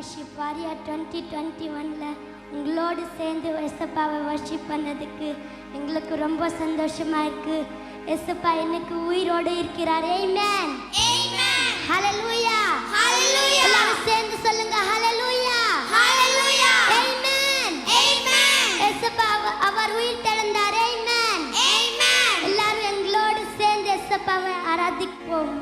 Worship வாரியா twenty twenty ஒனில் உங்களோடு சேர்ந்து எஸ்அப்பாவை வர்ஷிப் பண்ணதுக்கு எங்களுக்கு ரொம்ப சந்தோஷமா இருக்கு எஸ்அப்பா எனக்கு உயிரோடு இருக்கிறார். ஏமேன் ஹalleluya Hallelujah. எல்லாரும் சேர்ந்து சொல்லுங்க Hallelujah. ஆமென் Amen. எஸ்அப்பா அவ- அவர் உயிர் தெழுந்தார். ஆமென் Amen. எல்லாரும் எங்களோடு சேர்ந்து எஸ்அப்பாவை ஆராதிப்போம்.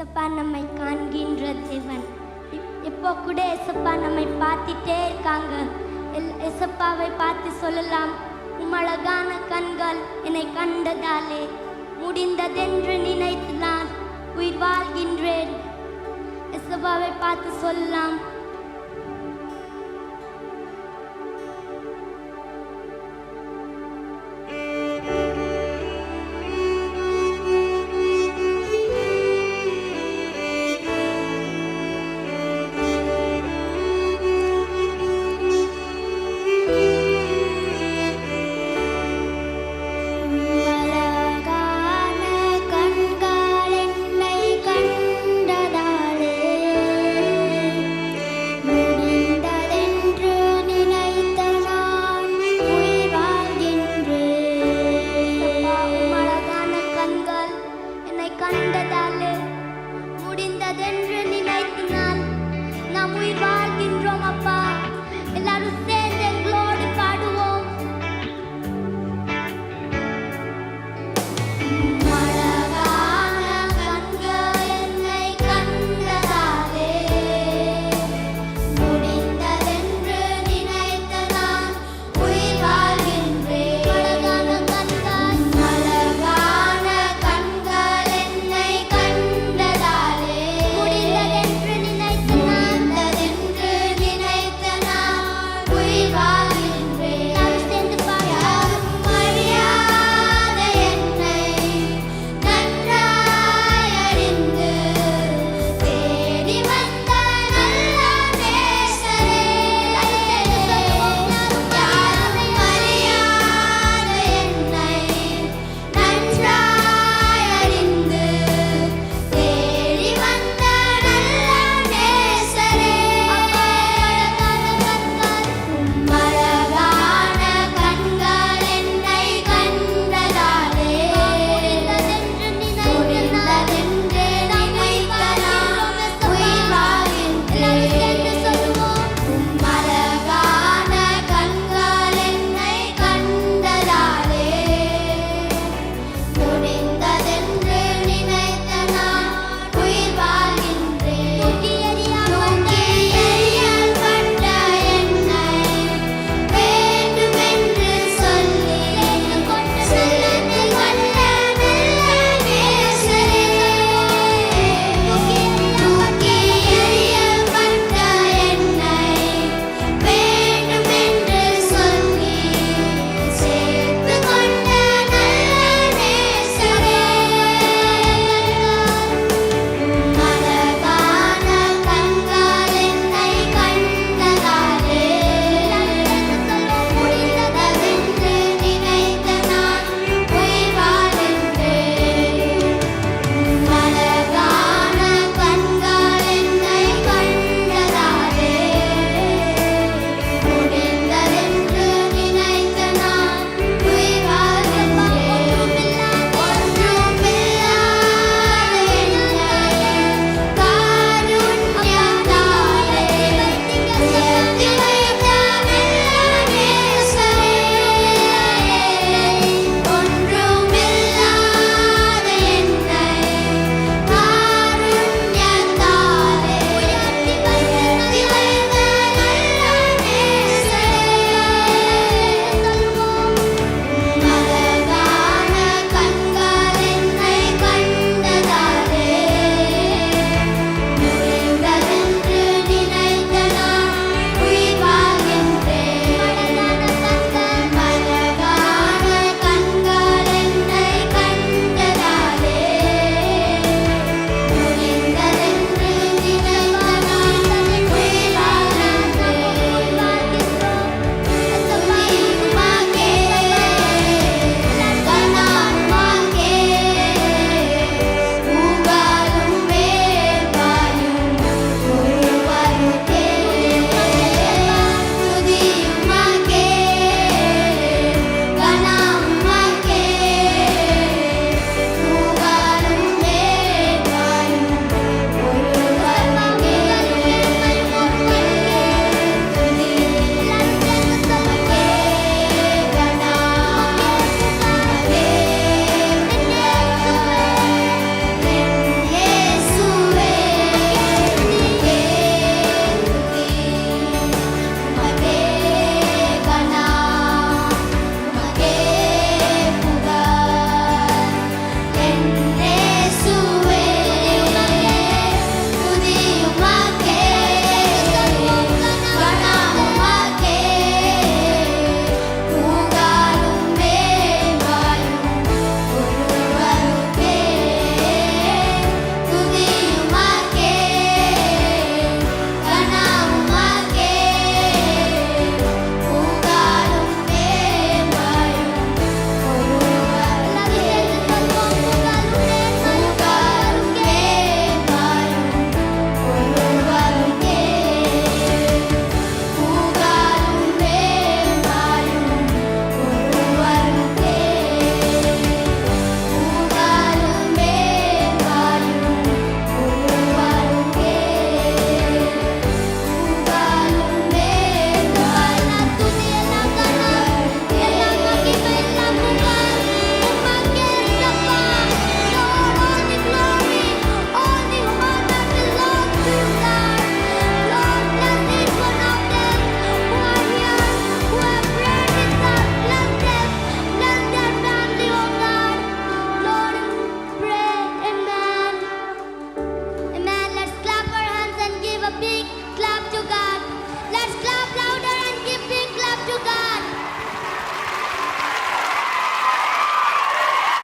எசப்பா நம்மை காண்கின்ற தேவன். இப்- இப்போ கூட எசப்பா நம்மை பார்த்துட்டே இருக்காங்க. எல்- எசப்பாவை பார்த்து சொல்லலாம் உம்மழகான கண்கள் என்னை கண்டதாலே முடிந்ததென்று நினைத்து நான் உயிர் வாழ்கின்றேன். எசப்பாவை பார்த்து சொல்லலாம்